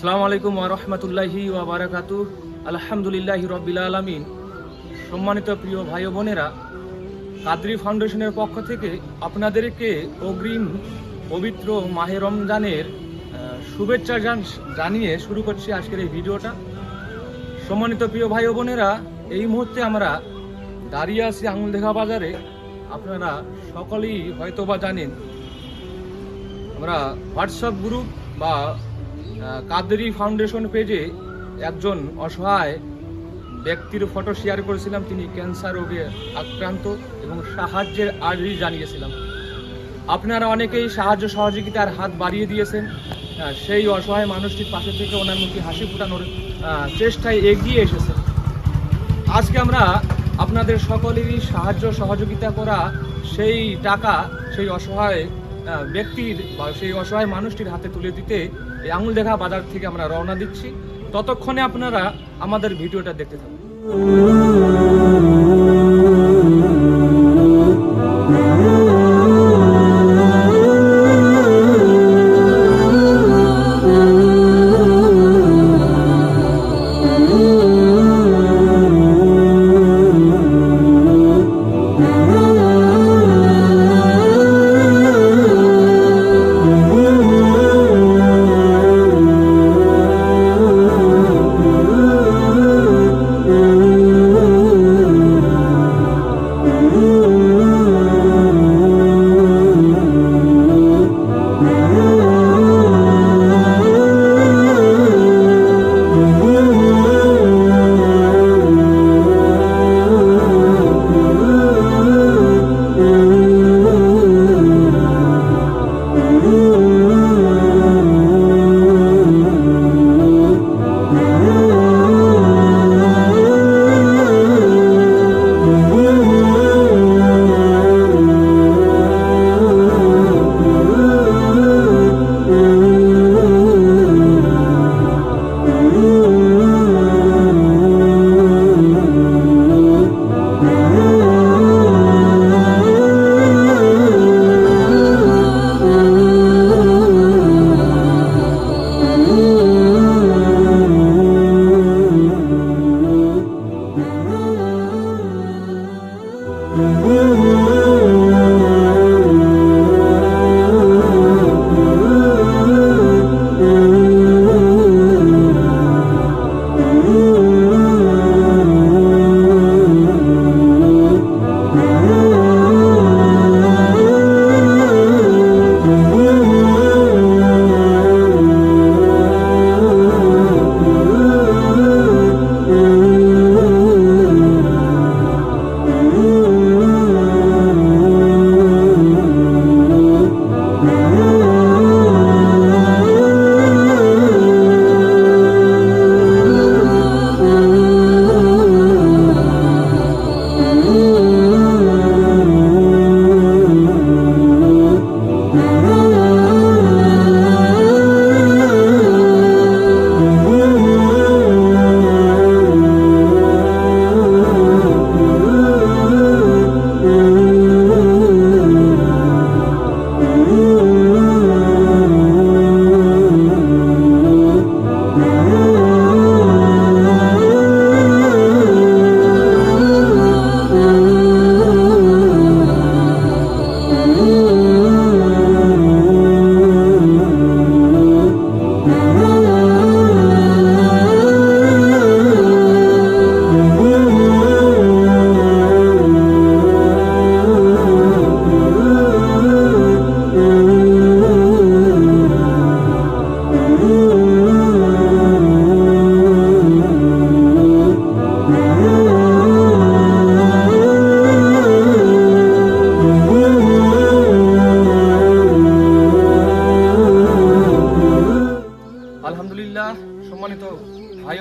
সালাম আলাইকুম ওরহমতুল্লাহি ওয়াবারাকাতু আলহামদুলিল্লাহ রবিল আলমিন। সম্মানিত প্রিয় ভাই বোনেরা, কাদরি ফাউন্ডেশনের পক্ষ থেকে আপনাদেরকে অগ্রিম পবিত্র মাহে রমজানের শুভেচ্ছা জান- জানিয়ে শুরু করছি আজকের এই ভিডিওটা। সম্মানিত প্রিয় ভাই বোনেরা, এই মুহূর্তে আমরা দাঁড়িয়ে আছি আঙুল দেখা বাজারে। আপনারা সকলেই হয়তোবা জানেন, আমরা হোয়াটসঅ্যাপ গ্রুপ বা কাদেরি ফাউন্ডেশন পেজে একজন অসহায় ব্যক্তির ফটো শেয়ার করেছিলাম। তিনি ক্যান্সার রোগে আক্রান্ত এবং সাহায্যের আর্জি জানিয়েছিলাম। আপনারা অনেকেই সাহায্য সহযোগিতার হাত বাড়িয়ে দিয়েছেন। সেই অসহায় মানুষটির পাশে থেকে ওনার মুখে হাসি ফুটানোর চেষ্টায় এগিয়ে এসেছেন আজকে আমরা আপনাদের সকলেরই সাহায্য সহযোগিতা করা সেই টাকা সেই অসহায় ব্যক্তির বা সেই অসহায় মানুষটির হাতে তুলে দিতে এই আঙুল দেখা বাজার থেকে আমরা রওনা দিচ্ছি। ততক্ষণে আপনারা আমাদের ভিডিওটা দেখতে থাকুন।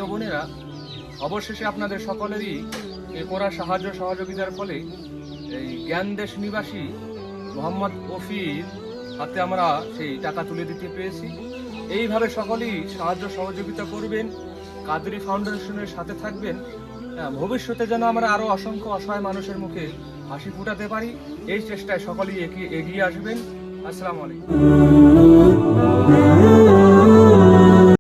ও বোনেরা অবশেষে আপনাদের সকলেরই এ করা সাহায্য সহযোগিতার ফলে এই জ্ঞান দেশ নিবাসী মোহাম্মদ কফির হাতে আমরা সেই টাকা তুলে দিতে পেরেছি। এইভাবে সকলেই সাহায্য সহযোগিতা করবেন কাদরি ফাউন্ডেশনের সাথে থাকবেন। হ্যাঁ, ভবিষ্যতে যেন আমরা আরও অসংখ্য অসহায় মানুষের মুখে হাসি ফুটাতে পারি এই চেষ্টায় সকলেই এগিয়ে আসবেন। আসসালামু আলাইকুম।